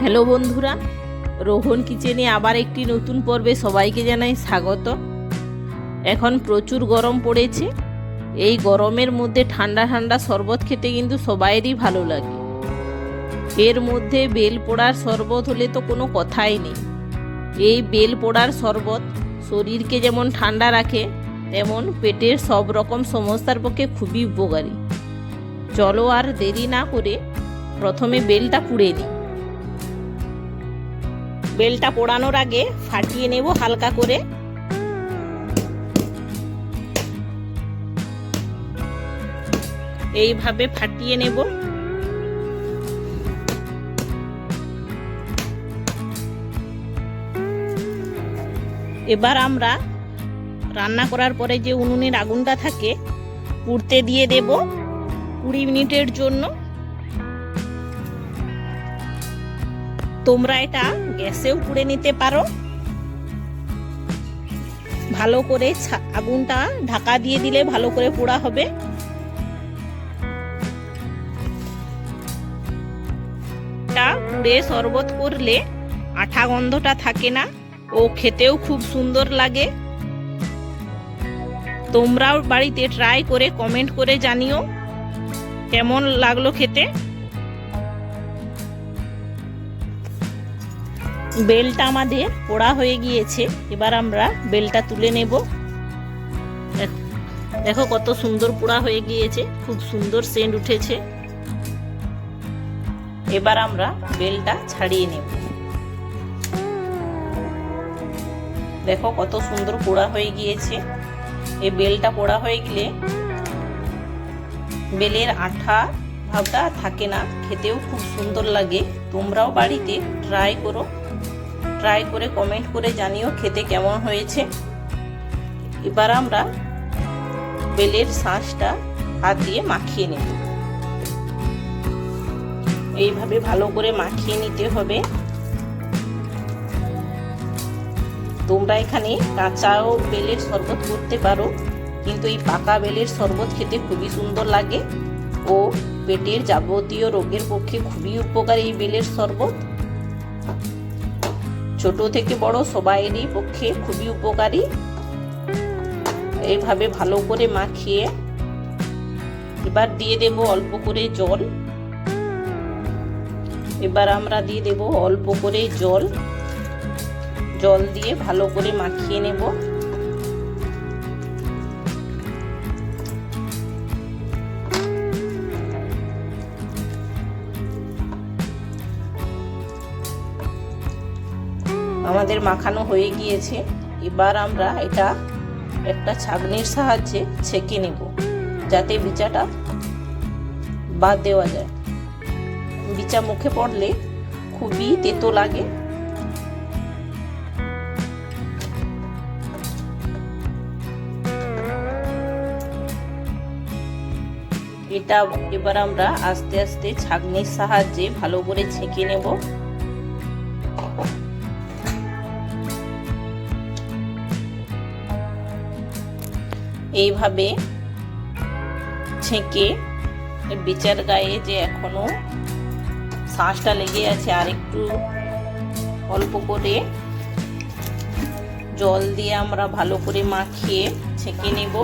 Hello বন্ধুরা, রোহন কিচেনে আবার একটি নতুন পর্বে সবাইকে জানাই স্বাগত। এখন প্রচুর গরম পড়েছে। এই গরমের মধ্যে ঠান্ডা ঠান্ডা শরবত খেতে কিন্তু সবাইরই ভালো লাগে। এর মধ্যে বেল পোড়ার শরবত হলে তো কোনো কথাই নেই। এই বেল পোড়ার শরবত শরীরকে যেমন ঠান্ডা রাখে, তেমন পেটের সব রকম সমস্যার পক্ষে খুবই উপকারী। চলো আর দেরি না করে প্রথমে বেলটা পুড়ে নিই। বেলটা পোড়ানোর আগে ফাটিয়ে নেব হালকা করে। এইভাবে ফাটিয়ে নেব। এবার আমরা রান্না করার পরে যে উনুনের আগুনটা থাকে, পুড়তে দিয়ে দেব কুড়ি মিনিটের জন্য। তোমরা এটা গ্যাসেও পুড়ে নিতে পারো। ভালো করে আগুনটা ঢাকা দিয়ে দিলে ভালো করে পোড়া হবে। পুড়ে শরবত করলে আঠা গন্ধটা থাকে না, ও খেতেও খুব সুন্দর লাগে। তোমরাও বাড়িতে ট্রাই করে কমেন্ট করে জানিও, কেমন লাগল খেতে? বেলটা আমাদের পোড়া হয়ে গিয়েছে। এবার আমরা বেলটা তুলে নেব। দেখো কত সুন্দর পোড়া হয়ে গিয়েছে, খুব সুন্দর সেন্ট উঠেছে। এবার আমরা বেলটা ছাড়িয়ে নেব। দেখো কত সুন্দর পোড়া হয়ে গিয়েছে। এই বেলটা পোড়া হয়ে গেলে বেলের আঠা ভাবটা থাকে না, খেতেও খুব সুন্দর লাগে। তোমরাও বাড়িতে ট্রাই করো। ট্রাই করে কমেন্ট করে জানিও খেতে কেমন হয়েছে। এবার আমরা বেলের শাঁসটা হাত দিয়ে মাখিয়ে নেব। এইভাবে ভালো করে মাখিয়ে নিতে হবে। তোমরা এখানে কাঁচাও বেলের শরবত করতে পারো, কিন্তু এই পাকা বেলের শরবত খেতে খুবই সুন্দর লাগে ও পেটের যাবতীয় রোগের পক্ষে খুবই উপকারী এই বেলের শরবত। ছোট থেকে বড় সবাইয়েরই পক্ষে খুবই উপকারী। এইভাবে ভালো করে মাখিয়ে এবার দিয়ে দেব অল্প করে জল। এবার আমরা দিয়ে দেব অল্প করে জল। জল দিয়ে ভালো করে মাখিয়ে নেব। আমাদের মাখানো হয়ে গিয়েছে। এবার আমরা এটা একটা ছাগনির সাহায্যে ছেঁকে নেব, যাতে বিচাটা বাদ দেওয়া যায়। বিচা মুখে পড়লে খুবই তেতো লাগে। এটা এবার আমরা আস্তে আস্তে ছাগনির সাহায্যে ভালো করে ছেঁকে নেব। এইভাবে ছেঁকে বিচার গায়ে যে এখনও শাঁসটা লেগে আছে, আর একটু অল্প করে জল দিয়ে আমরা ভালো করে মাখিয়ে ছেঁকে নেব।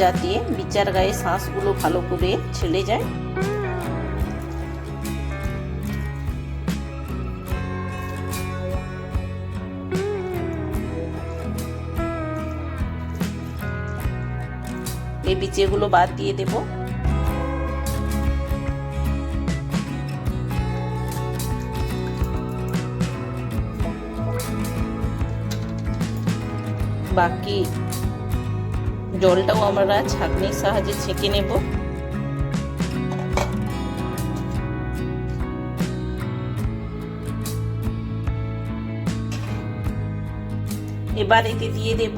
যাতে বিচার গায়ে শ্বাসগুলো ভালো করে ছেড়ে যায়। বিচিগুলো বাদ দিয়ে দেব। বাকি জলটাও আমরা ছাঁকনির সাহায্যে ছেঁকে নেব। এবার এতে দিয়ে দেব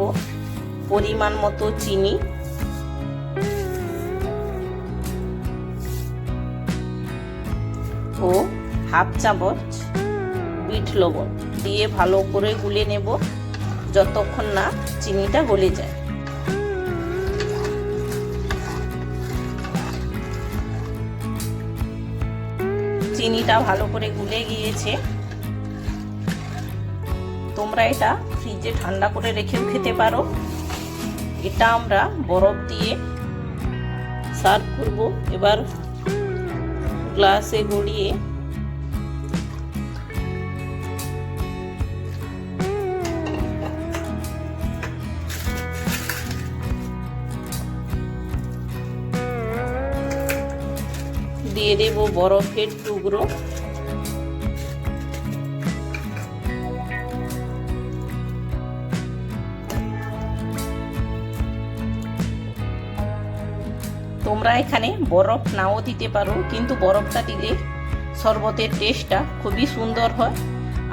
পরিমাণ মতো চিনি। ও হাফ চামচ বিট লবণ দিয়ে ভালো করে গুলে নেব যতক্ষণ না চিনিটা গলে যায়। চিনিটা ভালো করে গুলে গিয়েছে। তোমরা এটা ফ্রিজে ঠান্ডা করে রেখেও খেতে পারো। এটা আমরা বরফ দিয়ে সার্ভ করব। এবার গ্লাসে গড়িয়ে দিয়ে দেব বরফের টুকরো তোমরা এখানে বরফ নাও দিতে পারো, কিন্তু বরফটা দিলে শরবতের টেস্টটা খুবই সুন্দর হয়।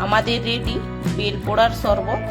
আমাদের রেডি বেলপোড়ার শরবত।